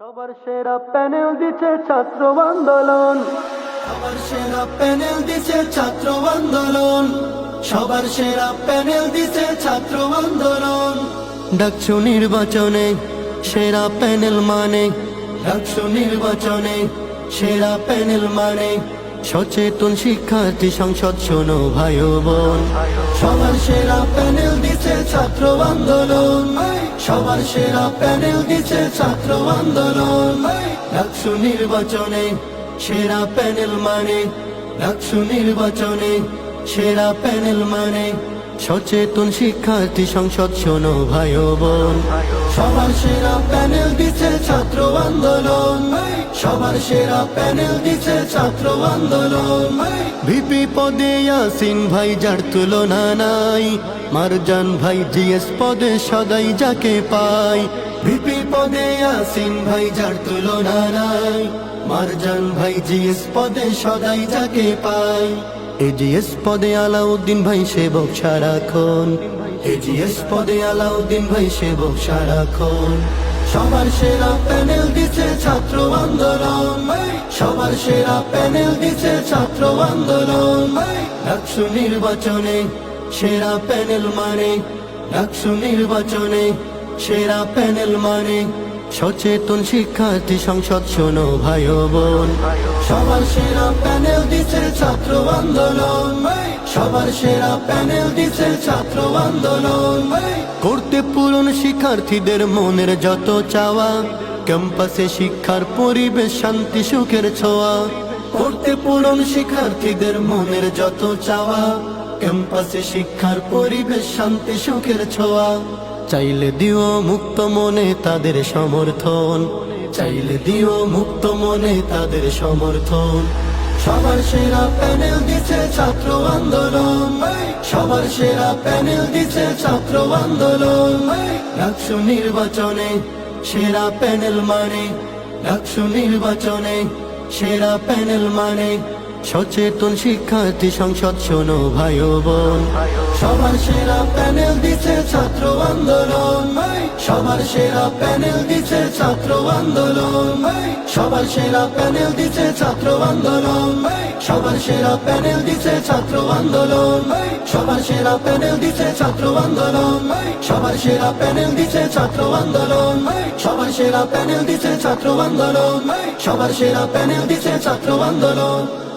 সবার সেরা প্যানেল দিচ্ছে ছাত্র আন্দোলন। সবার সেরা প্যানেল দিচ্ছে ছাত্র আন্দোলন। সবার সেরা প্যানেল দিচ্ছে ছাত্র আন্দোলন। ডাকছো নির্বাচনে, সেরা প্যানেল মানে? ডাকছো নির্বাচনে, সেরা প্যানেল মানে? সচেতন শিক্ষার্থী সংসদ, শোনো ভাই বোন। সবার সেরা প্যানেল দিছে ছাত্র আন্দোলন। সবার সেরা প্যানেল দিছে ছাত্র আন্দোলন। ডাকসু নির্বাচনে সেরা প্যানেল মানে ডাকসু নির্বাচনে সেরা প্যানেল মানে সচেতন শিক্ষার্থী সংসদ, শোনো ভাই বোন। সবার সেরা প্যানেল দিচ্ছে ছাত্র আন্দোলন। সবার সেরা প্যানেল দিচ্ছে ছাত্র আন্দোলন। ভিপি পদে ইয়াসিন ভাই, যার তুলনা নাই। মারজান ভাই, জিএস পদে সদাই যাকে পাই। ভিপি পদে ইয়াসিন ভাই, যার তুলনা নাই। মারজান ভাই, জিএস পদে সদাই যাকে পাই। এজিএস পদে আলাউদ্দিন ভাই সেবক সারাক্ষণ। এজিএস পদে আলাউদ্দিন ভাই সেবক সারাক্ষণ। সবার সেরা প্যানেল দিচ্ছে ছাত্র আন্দোলন। সবার সেরা প্যানেল দিচ্ছে ছাত্র আন্দোলন। ডাকসু নির্বাচনে সেরা প্যানেল মানে ডাকসু নির্বাচনে সেরা প্যানেল মানে সচেতন শিক্ষার্থী সংসদ, শোনো ভাই বোন। সবার সেরা প্যানেল দিচ্ছে ছাত্র আন্দোলন। সবার সেরা প্যানেল দিচ্ছে ছাত্র আন্দোলন। করতে পূরণ শিক্ষার্থীদের মনের যত চাওয়া, ক্যাম্পাসে শিক্ষার পরিবেশ, শান্তি, সুখের ছোঁয়া। করতে পূরণ শিক্ষার্থীদের মনের যত চাওয়া, ক্যাম্পাসে শিক্ষার পরিবেশ, শান্তি, সুখের ছোঁয়া। চাইলে দিও মুক্ত মনে তাদের সমর্থন। চাইলে দিও মুক্ত মনে তাদের সমর্থন। সবার সেরা প্যানেল দিচ্ছে ছাত্র আন্দোলন। সবার সেরা প্যানেল দিচ্ছে ছাত্র আন্দোলন। ডাকসু নির্বাচনে সেরা প্যানেল মানে ডাকসু নির্বাচনে সেরা প্যানেল মানে। সচেতন শিক্ষার্থী সংসদ শোনো ভাই বোন। সবার সেরা প্যানেল দিচ্ছে ছাত্র আন্দোলন। সবার সেরা প্যানেল দিচ্ছে ছাত্র আন্দোলন। সবার সেরা প্যানেল দিচ্ছে ছাত্র আন্দোলন। সবার সেরা প্যানেল দিচ্ছে ছাত্র আন্দোলন। সবার সেরা প্যানেল দিচ্ছে ছাত্র আন্দোলন। সবার সেরা প্যানেল দিচ্ছে ছাত্র আন্দোলন। সবার সেরা প্যানেল দিচ্ছে ছাত্র আন্দোলন। সবার সেরা প্যানেল দিচ্ছে ছাত্র আন্দোলন।